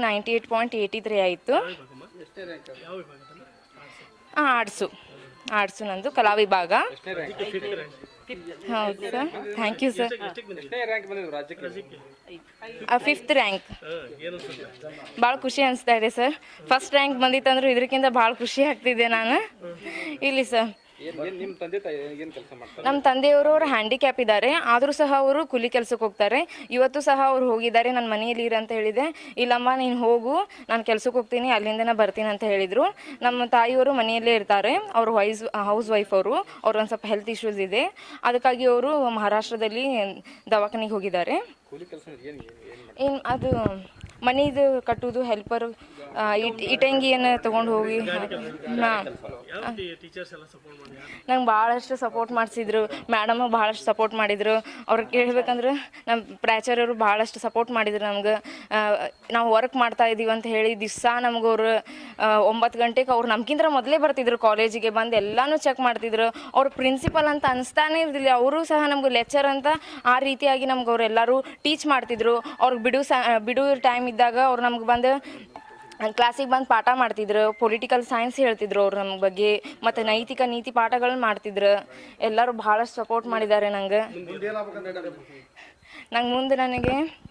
Ninety eight point eighty three ಆಯಿತು. ಹಾಂ arts arts ನಂದು, ಕಲಾ ವಿಭಾಗ. ಹೌದು sir. Thank you sir fifth rank ಭಾಳ ಖುಷಿ ಅನಿಸ್ತಾ ಇದೆ ಸರ್ ಫಸ್ಟ್ ರ್ಯಾಂಕ್ ಬಂದಿತ್ತಂದ್ರೆ ಇದಕ್ಕಿಂತ ಭಾಳ ಖುಷಿ ಆಗ್ತಿದೆ ನಾನು. ಇಲ್ಲಿ ಸರ್ ನಿಮ್ಮ ತಂದೆ ತಾಯಿ ಏನು ಕೆಲಸ ಮಾಡ್ತಾರೆ? ನಮ್ಮ ತಂದೆಯವರು ಅವ್ರು ಹ್ಯಾಂಡಿಕ್ಯಾಪ್ ಇದ್ದಾರೆ ಆದರೂ ಸಹ ಅವರು ಕೂಲಿ ಕೆಲಸಕ್ಕೆ ಹೋಗ್ತಾರೆ. ಇವತ್ತು ಸಹ ಅವ್ರು ಹೋಗಿದ್ದಾರೆ ನನ್ನ ಮನೆಯಲ್ಲಿ ಇರಂತ ಹೇಳಿದೆ. ಇಲ್ಲಮ್ಮ ನೀನು ಹೋಗು. ನಾನು ಕೆಲಸಕ್ಕೆ ಹೋಗ್ತೀನಿ ಅಲ್ಲಿಂದನೇ ಬರ್ತೀನಿ ಅಂತ ಹೇಳಿದರು. ನಮ್ಮ ತಾಯಿಯವರು ಮನೆಯಲ್ಲೇ ಇರ್ತಾರೆ. ಅವರು ವೈಸ್ ಹೌಸ್ ವೈಫ್ ಅವರು. ಅವ್ರು ಒಂದು ಸ್ವಲ್ಪ ಹೆಲ್ತ್ ಇಶ್ಯೂಸ್ ಇದೆ. ಅದಕ್ಕಾಗಿ ಅವರು ಮಹಾರಾಷ್ಟ್ರದಲ್ಲಿ ದವಾಖಾನೆಗೆ ಹೋಗಿದ್ದಾರೆ. ಏನು ಅದು ಮನೆದು ಕಟ್ಟುವುದು ಹೆಲ್ಪರ್ ಇಟಂಗಿಯನ್ನು ತೊಗೊಂಡು ಹೋಗಿ ಹಾಂ. ನಂಗೆ ಭಾಳಷ್ಟು ಸಪೋರ್ಟ್ ಮಾಡಿಸಿದ್ರು. ಮೇಡಮು ಭಾಳಷ್ಟು ಸಪೋರ್ಟ್ ಮಾಡಿದರು. ಅವ್ರಿಗೆ ಕೇಳ್ಬೇಕಂದ್ರೆ ನಮ್ಮ ಪ್ರಾಚಾರ್ಯರು ಭಾಳಷ್ಟು ಸಪೋರ್ಟ್ ಮಾಡಿದ್ರು ನಮ್ಗೆ. ನಾವು ವರ್ಕ್ ಮಾಡ್ತಾ ಇದ್ದೀವಿ ಅಂತ ಹೇಳಿ ದಿವಸ ನಮ್ಗೆ ಅವರು ಒಂಬತ್ತು ಗಂಟೆಗೆ ಅವ್ರು ನಮ್ಗಿಂತ ಮೊದಲೇ ಬರ್ತಿದ್ರು ಕಾಲೇಜಿಗೆ ಬಂದು ಎಲ್ಲನೂ ಚೆಕ್ ಮಾಡ್ತಿದ್ರು. ಅವ್ರು ಪ್ರಿನ್ಸಿಪಲ್ ಅಂತ ಅನಿಸ್ತಾನೆ ಇರಲಿಲ್ಲ ಅವರು ಸಹ ನಮ್ಗೆ ಲೆಕ್ಚರ್ ಅಂತ ಆ ರೀತಿಯಾಗಿ ನಮ್ಗೆ ಅವರೆಲ್ಲರೂ ಟೀಚ್ ಮಾಡ್ತಿದ್ರು. ಅವ್ರಿಗೆ ಬಿಡು ಸ ಬಿಡು ಟೈಮ್ ಇದ್ದಾಗ ಅವ್ರು ನಮ್ಗೆ ಬಂದು ಕ್ಲಾಸಿಗೆ ಬಂದು ಪಾಠ ಮಾಡ್ತಿದ್ರು ಪೊಲಿಟಿಕಲ್ ಸೈನ್ಸ್ ಹೇಳ್ತಿದ್ರು ಅವ್ರು ನಮ್ಮ ಬಗ್ಗೆ, ಮತ್ತು ನೈತಿಕ ನೀತಿ ಪಾಠಗಳನ್ನ ಮಾಡ್ತಿದ್ರು. ಎಲ್ಲರೂ ಭಾಳಷ್ಟು ಸಪೋರ್ಟ್ ಮಾಡಿದ್ದಾರೆ ನಂಗೆ. ನಂಗೆ ಮುಂದೆ ನನಗೆ